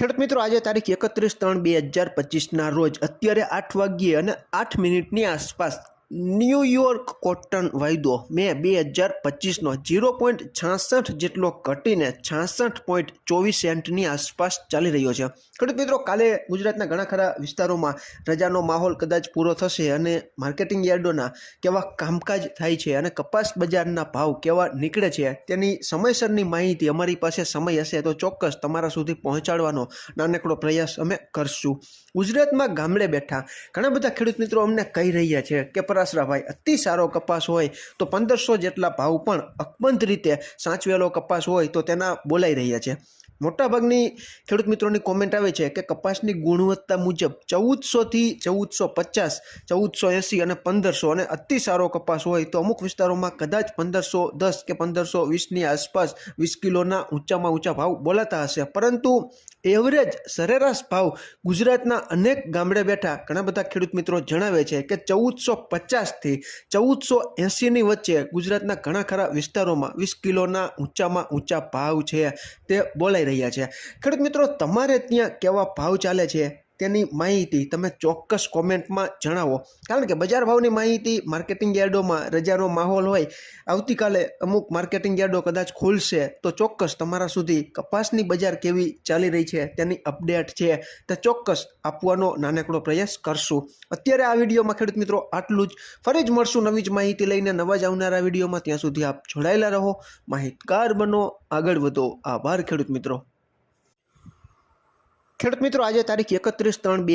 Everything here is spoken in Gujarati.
ખેડૂત મિત્રો, આજે તારીખ એકત્રીસ ત્રણ બે હજાર પચીસના રોજ અત્યારે આઠ વાગ્યે અને આઠ મિનિટની આસપાસ ન્યૂયોર્ક કોટન વાયદો મે બે હજાર પચીસનો ઝીરો પોઈન્ટ છાસઠ જેટલો ઘટીને છાસઠ પોઈન્ટ ચોવીસ સેન્ટની આસપાસ ચાલી રહ્યો છે. ખેડૂત મિત્રો, કાલે ગુજરાતના ઘણા ખરા વિસ્તારોમાં રજાનો માહોલ કદાચ પૂરો થશે અને માર્કેટિંગ યાર્ડોના કેવા કામકાજ થાય છે અને કપાસ બજારના ભાવ કેવા નીકળે છે તેની સમયસરની માહિતી અમારી પાસે સમય હશે તો ચોક્કસ તમારા સુધી પહોંચાડવાનો નાનકડો પ્રયાસ અમે કરશું. ગુજરાતમાં ગામડે બેઠા ઘણા બધા ખેડૂત મિત્રો અમને કહી રહ્યા છે કે પરાસરાભાઈ અતિ સારો કપાસ હોય તો પંદરસો જેટલા ભાવ પણ અકબંધ રીતે સાચવેલો કપાસ હોય તો તેના બોલાઈ રહ્યા છે. મોટાભાગની ખેડૂત મિત્રોની કોમેન્ટ આવે છે કે કપાસની ગુણવત્તા મુજબ ચૌદસોથી ચૌદસો પચાસ, ચૌદસો એંસી અને પંદરસો અને અતિ સારો કપાસ હોય તો અમુક વિસ્તારોમાં કદાચ પંદરસો દસ કે પંદરસો વીસની આસપાસ વીસ કિલોના ઊંચામાં ઊંચા ભાવ બોલાતા હશે. પરંતુ એવરેજ સરેરાશ ભાવ ગુજરાતના અનેક ગામડે બેઠા ઘણા બધા ખેડૂત મિત્રો જણાવે છે કે ચૌદસો પચાસથી ચૌદસો એંસીની વચ્ચે ગુજરાતના ઘણા ખરા વિસ્તારોમાં વીસ કિલોના ઊંચામાં ઊંચા ભાવ છે તે બોલાઈ રહ્યા છે. ખેડૂત મિત્રો, તમારે ત્યાં કેવા ભાવ ચાલે છે? તેની માહિતી તમે ચોક્કસ કોમેન્ટમાં જણાવો. કારણ કે બજાર ભાવની માહિતી માર્કેટિંગ યાર્ડોમાં રજાનો માહોલ હોય, આવતીકાલે અમુક માર્કેટિંગ યાર્ડો કદાચ ખુલશે, તો ચોક્કસ તમારા સુધી કપાસની બજાર કેવી ચાલી રહી છે તેની અપડેટ છે તે ચોક્કસ આપવાનો નાનકડો પ્રયાસ કરશું. અત્યારે આ વિડીયોમાં ખેડૂત મિત્રો આટલું જ. ફરી જ મળશું નવી જ માહિતી લઈને નવા જ આવનારા વિડીયોમાં. ત્યાં સુધી આપ જોડાયેલા રહો. માહિતગાર બનો. આગળ વધો. આભાર ખેડૂત મિત્રો. ખેડૂત મિત્રો આજે તારીખ એકત્રીસ ત્રણ બે